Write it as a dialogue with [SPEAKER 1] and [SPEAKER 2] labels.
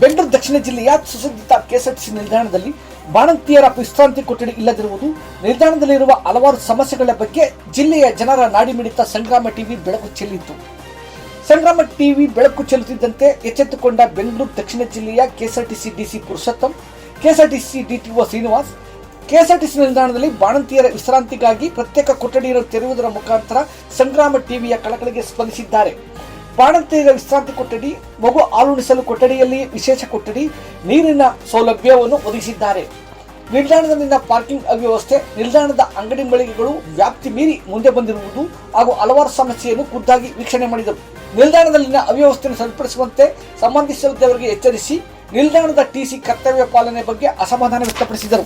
[SPEAKER 1] ಬೆಂಗಳೂರು ದಕ್ಷಿಣ ಜಿಲ್ಲೆಯ ಸುಸಜ್ಜಿತ ಕೆಎಸ್ಆರ್ಟಿಸಿ ನಿಲ್ದಾಣದಲ್ಲಿ ಬಾಣಂತಿಯರ ವಿಶ್ರಾಂತಿ ಕೊಠಡಿ ಇಲ್ಲದಿರುವುದು, ನಿಲ್ದಾಣದಲ್ಲಿರುವ ಹಲವಾರು ಸಮಸ್ಯೆಗಳ ಬಗ್ಗೆ ಜಿಲ್ಲೆಯ ಜನರ ನಾಡಿಮಿಡಿತ ಸಂಗ್ರಾಮ ಟಿವಿ ಬೆಳಕು ಚೆಲ್ಲಿತು ಸಂಗ್ರಾಮ ಟಿವಿ ಬೆಳಕು ಚೆಲ್ಲುತ್ತಿದ್ದಂತೆ ಎಚ್ಚೆತ್ತುಕೊಂಡ ಬೆಂಗಳೂರು ದಕ್ಷಿಣ ಜಿಲ್ಲೆಯ KSRTC DC Purushottam, KSRTC DTO Srinivas, KSRTC ನಿಲ್ದಾಣದಲ್ಲಿ ಬಾಣಂತಿಯರ ವಿಶ್ರಾಂತಿಗಾಗಿ ಪ್ರತ್ಯೇಕ ಕೊಠಡಿಯನ್ನು ತೆರೆಯುವುದರ ಮುಖಾಂತರ ಸಂಗ್ರಾಮ ಟಿವಿಯ ಕಳಕಳಿಗೆ ಸ್ಪಂದಿಸಿದ್ದಾರೆ. ಬಾಣಂತಿಯರ ವಿಶ್ರಾಂತಿ ಕೊಠಡಿ, ಮಗು ಆಲುಣಿಸಲು ಕೊಠಡಿಯಲ್ಲಿ ವಿಶೇಷ ಕೊಠಡಿ, ನೀರಿನ ಸೌಲಭ್ಯವನ್ನು ಒದಗಿಸಿದ್ದಾರೆ. ನಿಲ್ದಾಣದಲ್ಲಿನ ಪಾರ್ಕಿಂಗ್ ಅವ್ಯವಸ್ಥೆ, ನಿಲ್ದಾಣದ ಅಂಗಡಿ ಮಳಿಗೆಗಳು ವ್ಯಾಪ್ತಿ ಮೀರಿ ಮುಂದೆ ಬಂದಿರುವುದು ಹಾಗೂ ಹಲವಾರು ಸಮಸ್ಯೆಯನ್ನು ಖುದ್ದಾಗಿ ವೀಕ್ಷಣೆ ಮಾಡಿದರು. ನಿಲ್ದಾಣದಲ್ಲಿನ ಅವ್ಯವಸ್ಥೆಯನ್ನು ಸರಿಪಡಿಸುವಂತೆ ಸಂಬಂಧಿಸಿದವರಿಗೆ ಎಚ್ಚರಿಸಿ ನಿಲ್ದಾಣದ ಟಿಸಿ ಕರ್ತವ್ಯ ಪಾಲನೆ ಬಗ್ಗೆ ಅಸಮಾಧಾನ ವ್ಯಕ್ತಪಡಿಸಿದರು.